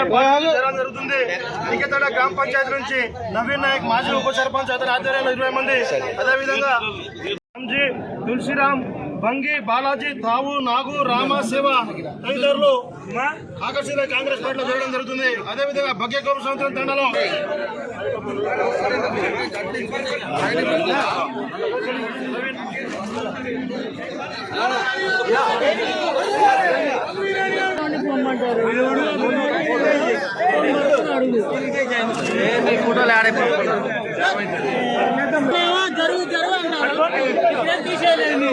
జరుగుతుంది నికేతడ గ్రామ పంచాయతీ నుంచి నవీన్ నాయక్ మాజీ ఉప సర్పంచ్ అతని ఆధ్వర్యంలో ఇరవై మంది అదేవిధంగా రామ్జీ తులసిరామ్ బంగి బాలాజీ తావు నాగు రామ శివ తదితరులు ఆకర్షిత కాంగ్రెస్ పార్టీలో చేయడం జరుగుతుంది అదేవిధంగా భగ్య గోప సంవత్సరం తండలో జరుగు అన్నారు ఇప్పుడేం తీసేయలేదు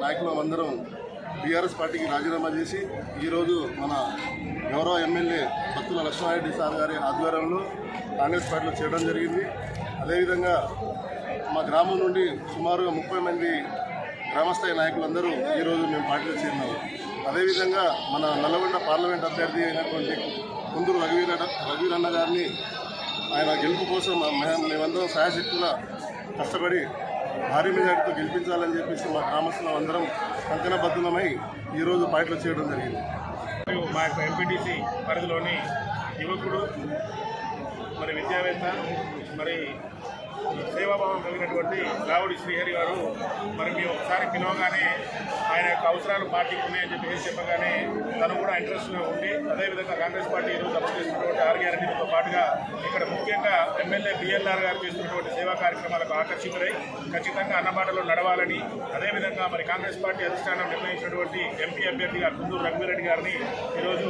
నాయకులం అందరం బీఆర్ఎస్ పార్టీకి రాజీనామా చేసి ఈరోజు మన గౌరవ ఎమ్మెల్యే భక్తుల లక్ష్మారెడ్డి సార్ గారి ఆధ్వర్యంలో కాంగ్రెస్ పార్టీలో చేయడం జరిగింది. అదేవిధంగా మా గ్రామం నుండి సుమారుగా ముప్పై మంది గ్రామస్థాయి నాయకులందరూ ఈరోజు మేము పార్టీలో చేరినాము అదేవిధంగా మన నల్లగొండ పార్లమెంట్ అభ్యర్థి అయినటువంటి కుందూరు రఘువీర రఘువీరన్న గారిని ఆయన గెలుపు కోసం మేమందరం సాయశక్తుల కష్టపడి భారీ మెజార్టీతో గెలిపించాలని చెప్పేసి మా గ్రామస్తులం అందరం కంకణబద్ధమై ఈరోజు పార్టీలో చేయడం జరిగింది. మా యొక్క ఎంపీటీసీ పరిధిలోని యువకుడు మరి విద్యావేత్త మరి సేవాభావం కలిగినటువంటి రావుడి శ్రీహరి గారు మరి మేము ఒకసారి పిలవగానే ఆయన యొక్క అవసరాలు పార్టీకి ఉన్నాయని చెప్పేసి చెప్పగానే తను కూడా ఇంట్రెస్ట్గా ఉండి అదేవిధంగా కాంగ్రెస్ పార్టీ ఈరోజు అమలు చేస్తున్నటువంటి ఆర్ గ్యారెంటీలతో పాటుగా ఇక్కడ ముఖ్యంగా ఎమ్మెల్యే బిఎల్ఆర్ గారు చేస్తున్నటువంటి సేవా కార్యక్రమాలకు ఆకర్షితులై ఖచ్చితంగా అన్నబాటలో నడవాలని అదేవిధంగా మరి కాంగ్రెస్ పార్టీ అధిష్టానం నిర్ణయించినటువంటి ఎంపీ అభ్యర్థిగా కుందూరు రఘువీరెడ్డి గారిని ఈరోజు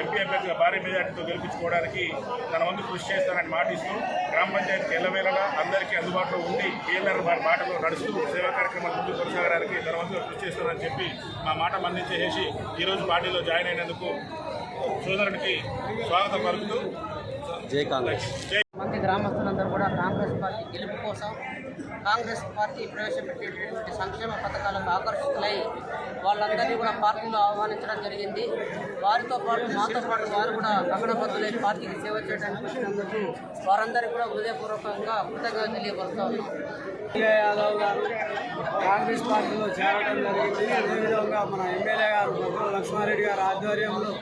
ఎంపీ అభ్యర్థిగా భారీ మెజార్టీతో గెలిపించుకోవడానికి తన వంతు కృషి చేస్తానని మాటిస్తూ గ్రామ పంచాయతీకి ఎల్లవేళగా అందరికీ అందుబాటులో ఉండి పిఎల్ఆర్ వారి బాటలో నడుస్తూ సేవా కార్యక్రమాలు ముందుకు కొనసాగడానికి తన వంతుగా కృషి చేస్తానని చెప్పి మా మాట మన్నించేసి ఈరోజు పార్టీలో జాయిన్ అయినందుకు సోదరునికి స్వాగతం పలుకుతూ జై కాంగ్రెస్. పార్టీ గ్రామస్తులందరూ కూడా కాంగ్రెస్ పార్టీ గెలుపు కోసం కాంగ్రెస్ పార్టీ ప్రవేశపెట్టేటటువంటి సంక్షేమ పథకాలకు ఆకర్షితులై వాళ్ళందరినీ కూడా పార్టీలో ఆహ్వానించడం జరిగింది. వారితో పాటు మాతో పాటు వారు కూడా కంగనబద్దులై పార్టీకి సేవ చేయడానికి వచ్చినందుకు వారందరికీ కూడా హృదయపూర్వకంగా కృతజ్ఞత తెలియపరుస్తా ఉన్నాం. యాదవ్ గారు కాంగ్రెస్ పార్టీలో చేరడం జరిగింది. అదేవిధంగా మన ఎమ్మెల్యే గారు భద్ర లక్ష్మారెడ్డి గారి ఆధ్వర్యంలో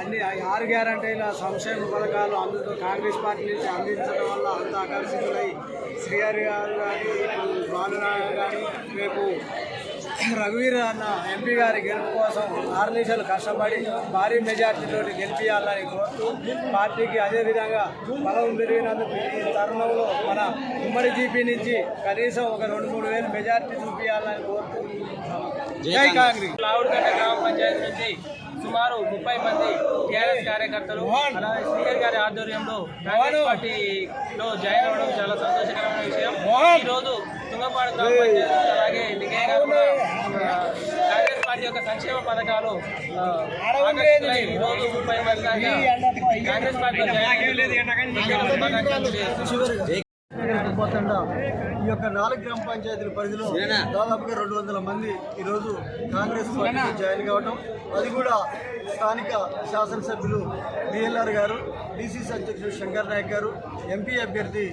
అన్ని ఆరు గ్యారంటీల సంక్షేమ పథకాలు అందుతూ కాంగ్రెస్ పార్టీ నుంచి అందించడం వల్ల అంత ఆకర్షితులై శ్రీహరి గారు కానీ బాలనారాయణ కానీ రేపు రఘువీర్ అన్న ఎంపీ గారి గెలుపు కోసం ఆరు నిమిషాలు కష్టపడి భారీ మెజార్టీతో గెలిపించాలని కోరుతూ పార్టీకి అదేవిధంగా బలం పెరిగినందుకు ఈ తరుణంలో మన ఉమ్మడి జీపీ నుంచి కనీసం ఒక రెండు మూడు వేలు మెజార్టీ చూపించాలని కోరుతూ జై కాంగ్రెస్. లావుడుగడ్డ గ్రామ పంచాయతీ నుంచి సుమారు ముప్పై మంది టీఆర్ఎస్ కార్యకర్తలు అలాగే శ్రీహరి గారి ఆధ్వర్యంలో కాంగ్రెస్ పార్టీలో జాయిన్ అవ్వడం చాలా సంతోషకరమైన విషయం. ఈ రోజు తుంగపాడు గ్రామ పంచాయతీ అలాగే లింగయ్య గారు కూడా ఆ, కాంగ్రెస్ పార్టీ యొక్క సంక్షేమ పథకాలు ఈ రోజు ముప్పై మంది కాంగ్రెస్ పార్టీలో జాయిన్ పోతుండ ఈ యొక్క నాలుగు గ్రామ పంచాయతీల పరిధిలో దాదాపుగా రెండు వందల మంది ఈరోజు కాంగ్రెస్ పార్టీలో జాయిన్ కావటం అది కూడా స్థానిక శాసనసభ్యులు బిఎల్ఆర్ గారు డిసిసి అధ్యక్షుడు శంకర్ నాయక్ గారు ఎంపీ అభ్యర్థి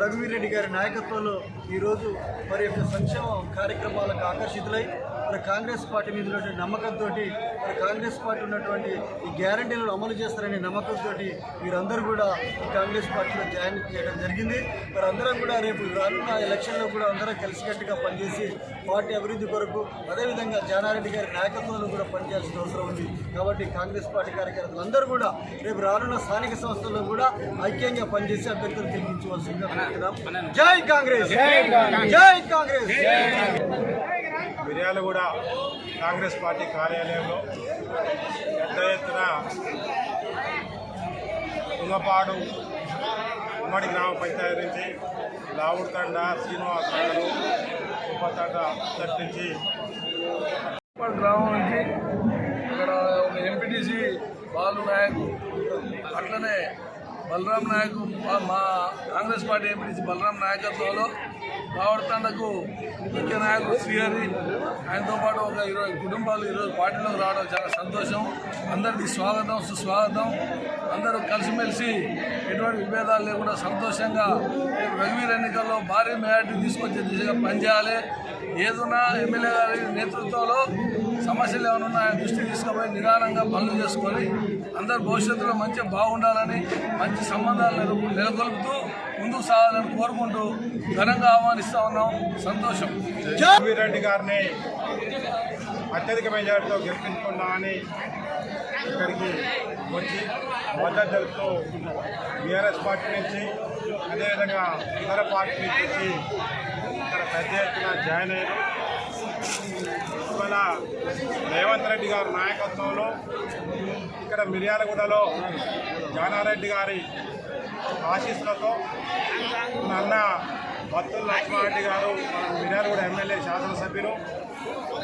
రఘువీర్ రెడ్డి గారి నాయకత్వంలో ఈరోజు మరి యొక్క సంక్షేమ కార్యక్రమాలకు ఆకర్షితులై మరి కాంగ్రెస్ పార్టీ మీద ఉన్నటువంటి నమ్మకంతో మరి కాంగ్రెస్ పార్టీ ఉన్నటువంటి ఈ గ్యారంటీలను అమలు చేస్తారనే నమ్మకంతో వీరందరూ కూడా ఈ కాంగ్రెస్ పార్టీలో జాయిన్ చేయడం జరిగింది. మరి అందరం కూడా రేపు రానున్న ఎలక్షన్లో కూడా అందరం కలిసికట్టుగా పనిచేసి పార్టీ అభివృద్ధి కొరకు అదేవిధంగా జానారెడ్డి గారి నాయకత్వంలో కూడా పనిచేయాల్సిన అవసరం ఉంది. కాబట్టి కాంగ్రెస్ పార్టీ కార్యకర్తలు అందరూ కూడా రేపు రానున్న స్థానిక సంస్థల్లో కూడా ఐక్యంగా పనిచేసి అభ్యర్థులు గెలిపించవలసిందిగా జై కాంగ్రెస్. జై కాంగ్రెస్. మిర్యాలగూడ కాంగ్రెస్ పార్టీ కార్యాలయంలో పెద్ద ఎత్తున తుంగపాడు ఉమ్మడి గ్రామ పంచాయతీ నుంచి లావుడుతండ శ్రీనివాస నగరు ఉపతండ చర్చించి ఉప్పల్ గ్రామం నుంచి ఇక్కడ ఒక ఎంపీటీసీ బాలు నాయకు అట్లనే బలరాం నాయకు మా కాంగ్రెస్ పార్టీ ఎంపీటీసీ బలరాం నాయకత్వంలో రావడతండకు ముఖ్య నాయకుడు శ్రీహరి. ఆయనతో పాటు ఒక ఇరవై కుటుంబాలు ఈరోజు పార్టీలోకి రావడం చాలా సంతోషం. అందరికీ స్వాగతం సుస్వాగతం. అందరూ కలిసిమెలిసి ఎటువంటి విభేదాలు లేకుండా సంతోషంగా రఘువీర్ ఎన్నికల్లో భారీ మెజార్టీ తీసుకొచ్చే దిశగా పనిచేయాలి. ఏదున్నా ఎమ్మెల్యే గారి నేతృత్వంలో సమస్యలు ఏమైనా ఉన్నాయని దృష్టి తీసుకుపోయి నిదానంగా పనులు చేసుకొని అందరు భవిష్యత్తులో మంచిగా బాగుండాలని మంచి సంబంధాలు నెలకొల్పుతూ ముందుకు సాగాలని కోరుకుంటూ ఘనంగా ఆహ్వానిస్తా ఉన్నాం. సంతోషం. రెడ్డి గారిని అత్యధిక మెజార్టీతో గెలిపించుకున్నామని ఇక్కడికి వచ్చి మద్దతు తెలుపుతూ బీఆర్ఎస్ పార్టీ నుంచి అదేవిధంగా ఇతర పార్టీ నుంచి ఇక్కడ పెద్ద ఎత్తున జాయిన్ అయ్యారు. ఇవాళ రేవంత్ రెడ్డి గారి నాయకత్వంలో ఇక్కడ మిర్యాలగూడలో జానారెడ్డి గారి ఆశీస్సులతో నాన్న బత్తుల లక్ష్మారెడ్డి గారు మిర్యాలగూడ ఎమ్మెల్యే శాసనసభ్యులు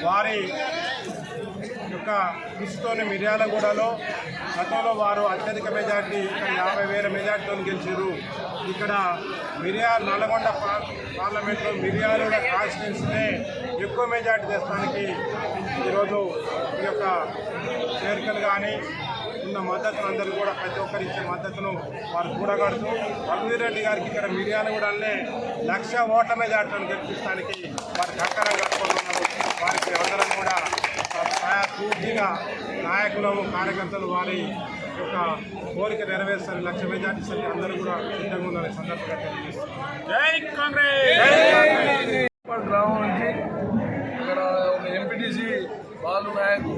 వారి యొక్క కృషితోని మిర్యాలగూడలో గతంలో వారు అత్యధిక మెజార్టీ ఇక్కడ యాభై వేల మెజార్టీతో గెలిచారు. ఇక్కడ మిర్యాల నల్గొండ పా- పార్లమెంట్లో మిర్యాలగూడ కాన్స్టిట్యున్సీనే ఎక్కువ మెజార్టీ తెస్తానికి ఈరోజు ఈ యొక్క చేరికలు కానీ ఉన్న మద్దతును అందరూ కూడా ప్రతి ఒక్కరు ఇచ్చే మద్దతును వారు కూడగడుతూ రఘువీర్ రెడ్డి గారికి ఇక్కడ మిర్యాలగూడనే లక్ష ఓట్ల మెజార్టీలను గెలిపించడానికి వారు కంకరం కట్టుకుంటున్నారు. వారికి అందరం కూడా పూర్తిగా నాయకులము కార్యకర్తలు వారి యొక్క కోరిక నెరవేర్చాలని లక్ష మెజార్టీ సరికి అందరూ కూడా సిద్ధంగా ఉందని సందర్భంగా తెలియజేస్తున్నారు జై కాంగ్రెస్! ఉప్పల్ గ్రామం నుంచి ఇక్కడ ఒక ఎంపీటీసీ బాలు నాయక్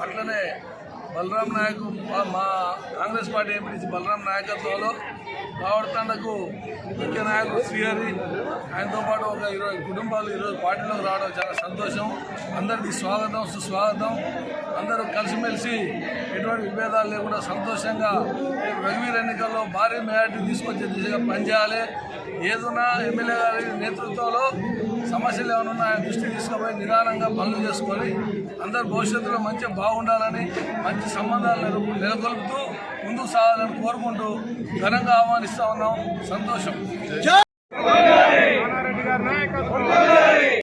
అట్లనే బలరాం నాయక్ మా- మా కాంగ్రెస్ పార్టీ ఎంపీటీసీ బలరాం నాయకత్వంలో రావడతండకు ముఖ్య నాయకుడు శ్రీహరి. ఆయనతో పాటు ఒక ఇరవై కుటుంబాలు ఈరోజు పార్టీలోకి రావడం చాలా సంతోషం. అందరికీ స్వాగతం సుస్వాగతం. అందరూ కలిసిమెలిసి ఎటువంటి విభేదాలు లేకుండా సంతోషంగా రఘువీర్ ఎన్నికల్లో భారీ మెజార్టీ తీసుకొచ్చే దిశగా పనిచేయాలి. ఏదున్నా ఎమ్మెల్యే గారి నేతృత్వంలో సమస్యలు ఏమైనా ఉన్నాయని దృష్టి తీసుకుపోయి నిదానంగా పనులు చేసుకొని అందరు భవిష్యత్తులో మంచి బాగుండాలని మంచి సంబంధాలు నెలకొల్పుతూ ముందుకు సాగాలని కోరుకుంటూ ఘనంగా ఆహ్వానిస్తా ఉన్నాం. సంతోషం.